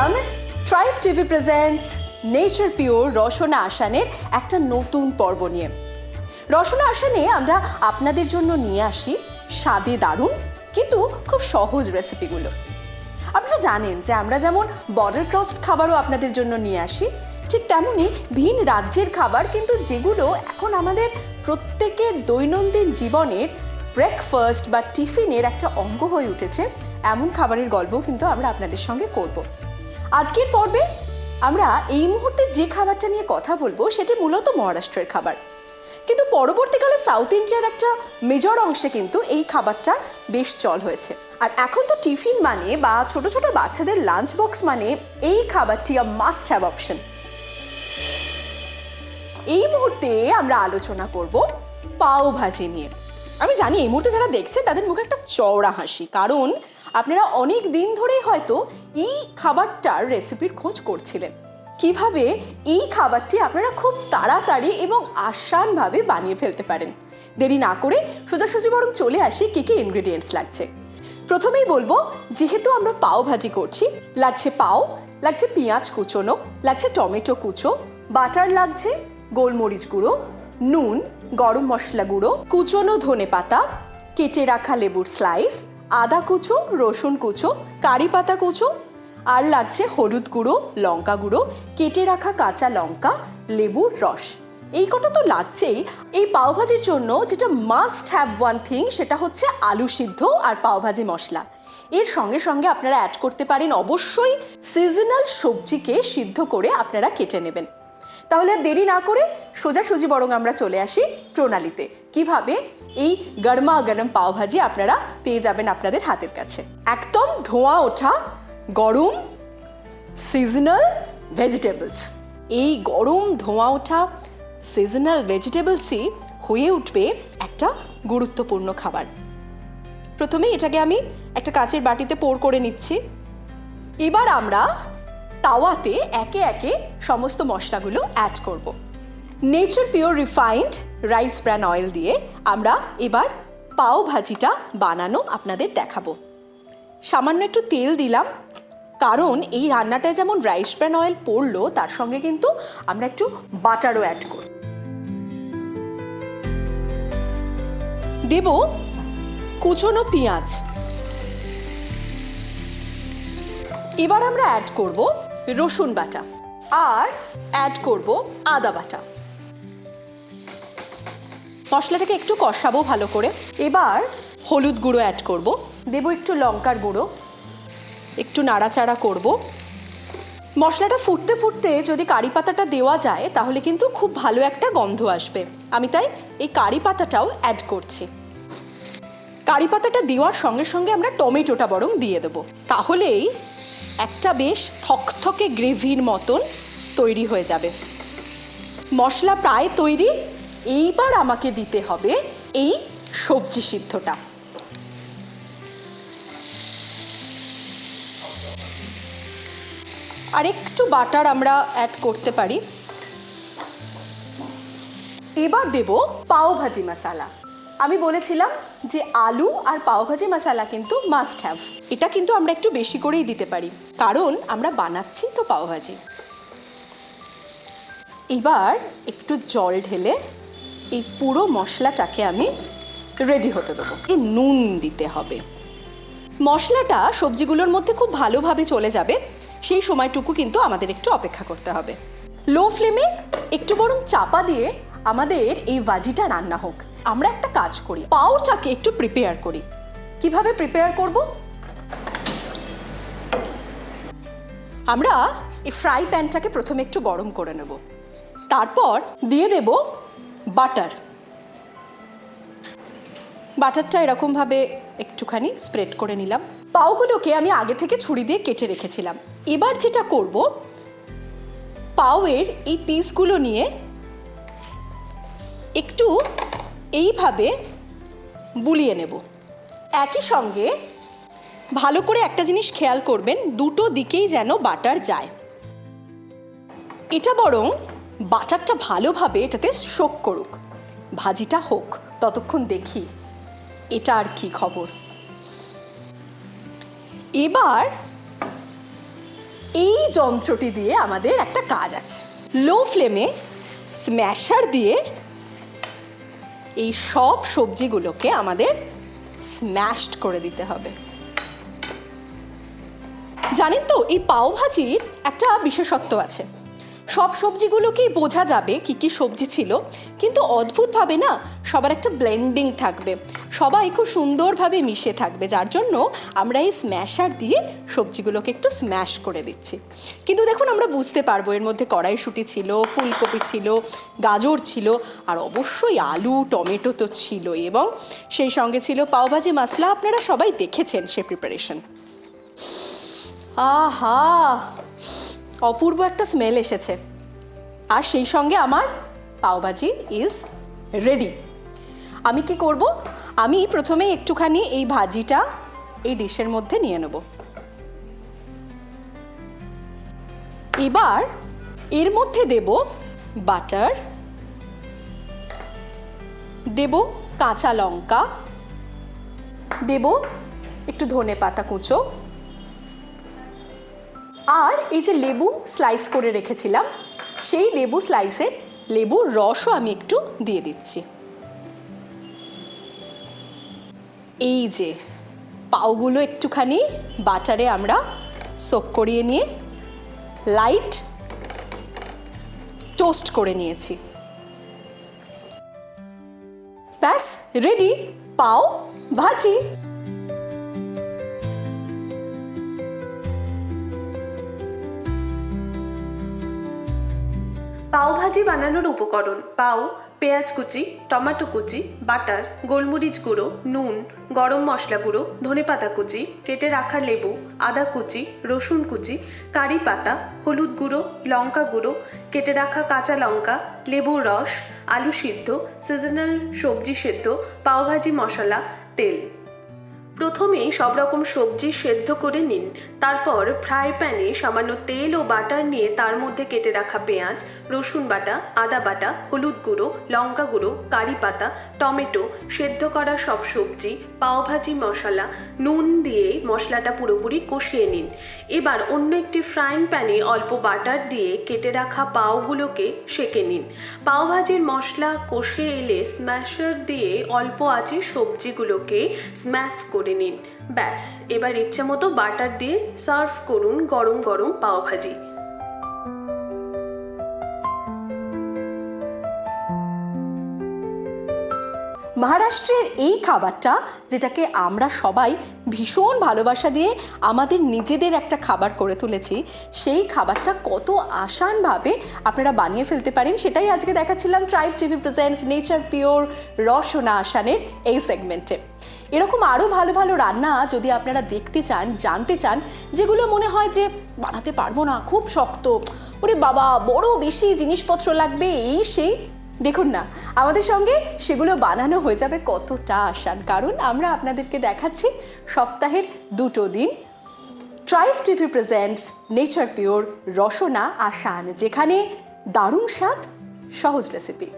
এলাম tribe TV presents nature pure Rasana আসানের একটা নতুন পর্ব নিয়ে। রসনা আসানে আমরা আপনাদের জন্য নিয়ে আসি স্বাদে দারুণ কিন্তু খুব সহজ রেসিপিগুলো আপনারা জানেন যে আমরা যেমন বর্ডার ক্রসড খাবারও আপনাদের জন্য নিয়ে আসি, ঠিক তেমনই ভিন রাজ্যের খাবার কিন্তু যেগুলো এখন আমাদের প্রত্যেকের দৈনন্দিন জীবনের ব্রেকফাস্ট বা টিফিনের একটা অঙ্গ হয়ে উঠেছে, এমন খাবারের গল্পও কিন্তু আমরা আপনাদের সঙ্গে করব। আজকের পর্বে আমরা এই মুহূর্তে যে খাবারটা নিয়ে কথা বলব, সেটি মূলত মহারাষ্ট্রের খাবার। কিন্তু পরবর্তীকালে সাউথ ইন্ডিয়ার একটা মেজর অংশে কিন্তু এই খাবারটা বেশ চল হয়েছে। আর এখন তো টিফিন মানে বা ছোট ছোট বাচ্চাদের লাঞ্চ বক্স মানে এই খাবারটি আ মাস্ট হ্যাভ অপশন এই মুহূর্তে আমরা আলোচনা করব পাও ভাজি নিয়ে। আমি জানি এই মুহূর্তে যারা দেখছে তাদের মুখে একটা চওড়া হাসি, কারণ আপনারা অনেক দিন ধরেই হয়তো এই খাবারটার রেসিপির খোঁজ করছিলেন। কীভাবে এই খাবারটি আপনারা খুব তাড়াতাড়ি এবং আসানভাবে বানিয়ে ফেলতে পারেন? দেরি না করে সোজাসুজি বরং চলে আসি কী কী ইনগ্রেডিয়েন্টস লাগছে। প্রথমেই বলব, যেহেতু আমরা পাও ভাজি করছি, লাগছে পাও, লাগছে পেঁয়াজ কুচোনো, লাগছে টমেটো কুচো, বাটার লাগছে, গোলমরিচ গুঁড়ো নুন, গরম মশলা গুঁড়ো, কুচোনো ধনে পাতা, কেটে রাখা লেবুর স্লাইস আদা কুচো, রসুন কুচো, কারি পাতা কুচো, আর লাগছে হলুদ গুঁড়ো, লঙ্কা গুঁড়ো, কেটে রাখা কাঁচা লঙ্কা, লেবুর রস। এই কথা তো লাগছেই। এই পাওভাজির জন্য যেটা মাস্ট হ্যাভ ওয়ান থিং সেটা হচ্ছে আলু সিদ্ধ আর পাওভাজি মশলা। এর সঙ্গে সঙ্গে আপনারা অ্যাড করতে পারেন অবশ্যই সিজনাল সবজিকে সিদ্ধ করে আপনারা কেটে নেবেন। তাহলে আর দেরি না করে সোজাসুজি বরং আমরা চলে আসি প্রণালীতে। কীভাবে? এই গরমা গরম পাওভাজি আপনারা পেয়ে যাবেন আপনাদের হাতের কাছে। একদম ধোঁয়া ওঠা গরম সিজনাল ভেজিটেবলস এই গরম ধোঁয়া ওঠা সিজনাল ভেজিটেবলসই হয়ে উঠবে একটা গুরুত্বপূর্ণ খাবার। প্রথমে এটাকে আমি একটা কাচের বাটিতে পোর করে নিচ্ছি। এবার আমরা তাওয়াতে একে একে সমস্ত মশলাগুলো অ্যাড করব। Nature pure refined rice bran oil দিয়ে আমরা এবার পাও ভাজিটা বানানো আপনাদের দেখাবো। সামান্য একটু তেল দিলাম, কারণ এই রান্নাটায় যেমন রাইস ব্র্যান অয়েল পড়ল, তার সঙ্গে কিন্তু আমরা একটু বাটারও অ্যাড করি দেব কুচনো পেঁয়াজ। এবার আমরা অ্যাড করব রসুন বাটা আর অ্যাড করব আদা বাটা। মশলাটাকে একটু কষাবো ভালো করে। এবার হলুদ গুঁড়ো অ্যাড করব। দেব একটু লঙ্কার গুঁড়ো। একটু নাড়াচাড়া করব। মশলাটা ফুটতে ফুটতে যদি কারি পাতাটা দেওয়া যায়, তাহলে কিন্তু খুব ভালো একটা গন্ধ আসবে। আমি তাই এই কারি পাতাটাও অ্যাড করছি। কারি পাতাটা দেওয়ার সঙ্গে সঙ্গে আমরা টমেটোটা বরং দিয়ে দেবো। তাহলেই একটা বেশ থকথকে গ্রেভির মতন তৈরি হয়ে যাবে। মশলা প্রায় তৈরি। এইবার আমাকে দিতে হবে এই সবজি সিদ্ধটা। আর একটু বাটার আমরা অ্যাড করতে পারি। এবার দেব পাও ভাজি মশালা। আমি বলেছিলাম যে আলু আর পাওভাজি মশালা কিন্তু মাস্ট হ্যাভ এটা কিন্তু আমরা একটু বেশি করেই দিতে পারি। কারণ আমরা বানাচ্ছি তো পাওভাজি। এবার একটু জল ঢেলে এই পুরো মশলাটাকে আমি রেডি হতে দেবো। নুন দিতে হবে। মশলাটা সবজিগুলোর মধ্যে খুব ভালোভাবে চলে যাবে। সেই সময়টুকু কিন্তু আমাদের একটু অপেক্ষা করতে হবে। লো ফ্লেমে একটু বরং চাপা দিয়ে আমাদের এই ভাজিটা রান্না হোক। আমরা একটা কাজ করি পাউটাকে একটু প্রিপেয়ার করি। কীভাবে প্রিপেয়ার করব? আমরা এই ফ্রাই প্যানটাকে প্রথমে একটু গরম করে নেব। তারপর দিয়ে দেব বাটার বাটারটা এরকমভাবে একটুখানি স্প্রেড করে নিলাম। পাওগুলোকে আমি আগে থেকে ছুরি দিয়ে কেটে রেখেছিলাম। এবার যেটা করব, পাওয়ের এই পিসগুলো নিয়ে একটু এইভাবে বুলিয়ে নেব। একই সঙ্গে ভালো করে একটা জিনিস খেয়াল করবেন, দুটো দিকেই যেন বাটার যায়। এটা বরং বাটারটা ভালোভাবে এটাতে শোক করুক, ভাজিটা হোক, ততক্ষণ দেখি। এটা আর কি খবর? এবার এই যন্ত্রটি দিয়ে আমাদের একটা কাজ আছে। লো ফ্লেমে স্ম্যাশার দিয়ে এই সব সবজিগুলোকে আমাদের স্ম্যাশড করে দিতে হবে। জানেন তো, এই পাওভাজির একটা বিশেষত্ব আছে। সব সবজিগুলোকেই বোঝা যাবে কি কি সবজি ছিল। কিন্তু অদ্ভুতভাবে না সবার একটা ব্লেন্ডিং থাকবে। সবাই খুব সুন্দরভাবে মিশে থাকবে, যার জন্য আমরা এই স্ম্যাশার দিয়ে সবজিগুলোকে একটু স্ম্যাশ করে দিচ্ছি। কিন্তু দেখুন, আমরা বুঝতে পারব, এর মধ্যে কড়াইশুঁটি ছিল, ফুলকপি ছিল, গাজর ছিল, আর অবশ্যই আলু, টমেটো তো ছিল এবং সেই সঙ্গে ছিল পাওভাজি মশলা। আপনারা সবাই দেখেছেন সে প্রিপারেশন আহা! অপূর্ব একটা স্মেল এসেছে। আর সেই সঙ্গে আমার পাওভাজি ইজ রেডি আমি কি করব? আমি প্রথমে একটুখানি এই ভাজিটা এই ডিশের মধ্যে নিয়ে নেব। এবার এর মধ্যে দেব বাটার, দেব কাঁচা লঙ্কা, দেব একটু ধনে পাতা কুচো আর এই যে লেবু স্লাইস করে রেখেছিলাম, সেই লেবু স্লাইসের লেবুর রসও আমি একটু দিয়ে দিচ্ছি। এই যে পাউগুলো একটুখানি বাটারে আমরা সোক করিয়ে নিয়ে লাইট টোস্ট করে নিয়েছি। ব্যাস রেডি পাও, ভাজি। পাওভাজি বানানোর উপকরণ পাও, পেঁয়াজ কুচি, টমেটো কুচি, বাটার, গোলমরিচ গুঁড়ো, নুন, গরম মশলা গুঁড়ো, ধনেপাতা কুচি, কেটে রাখা লেবু, আদা কুচি, রসুন কুচি, কারি পাতা, হলুদ গুঁড়ো, লঙ্কা গুঁড়ো, কেটে রাখা কাঁচা লঙ্কা, লেবুর রস, আলু সিদ্ধ, সিজনাল সবজি সেদ্ধ, পাওভাজি মশলা, তেল। প্রথমে সব রকম সবজি সেদ্ধ করে নিন। তারপর ফ্রাই প্যানে সামান্য তেল ও বাটার নিয়ে তার মধ্যে কেটে রাখা পেঁয়াজ, রসুন বাটা, আদা বাটা, হলুদ গুঁড়ো, লঙ্কা গুঁড়ো, কারি পাতা, টমেটো, সেদ্ধ করা সব সবজি পাওভাজি মশলা, নুন দিয়ে মশলাটা পুরোপুরি কষিয়ে নিন। এবার অন্য একটি ফ্রাইং প্যানে অল্প বাটার দিয়ে কেটে রাখা পাওগুলোকে সেঁকে নিন। পাওভাজির মশলা কষে এলে স্ম্যাশার দিয়ে অল্প আঁচে সবজিগুলোকে স্ম্যাশ করে নিন। ব্যাস এবার ইচ্ছে মতো বাটার দিয়ে সার্ভ করুন গরম গরম পাওভাজি। মহারাষ্ট্রের এই খাবারটা, যেটাকে আমরা সবাই ভীষণ ভালোবাসা দিয়ে আমাদের নিজেদের একটা খাবার করে তুলেছি, সেই খাবারটা কত আসানভাবে আপনারা বানিয়ে ফেলতে পারেন, সেটাই আজকে দেখাচ্ছিলাম tribe TV presents nature pure Rasana আসানের এই সেগমেন্টে এরকম আরও ভালো ভালো রান্না যদি আপনারা দেখতে চান, জানতে চান, যেগুলো মনে হয় যে বানাতে পারব না, খুব শক্ত, ওরে বাবা, বড় বেশি জিনিসপত্র লাগবে, এই সেই দেখুন না, আমাদের সঙ্গে সেগুলো বানানো হয়ে যাবে কতটা আসান কারণ আমরা আপনাদেরকে দেখাচ্ছি সপ্তাহের দুটো দিন। Tribe TV presents nature pure Rasana Asan, যেখানে দারুণ স্বাদ, সহজ রেসিপি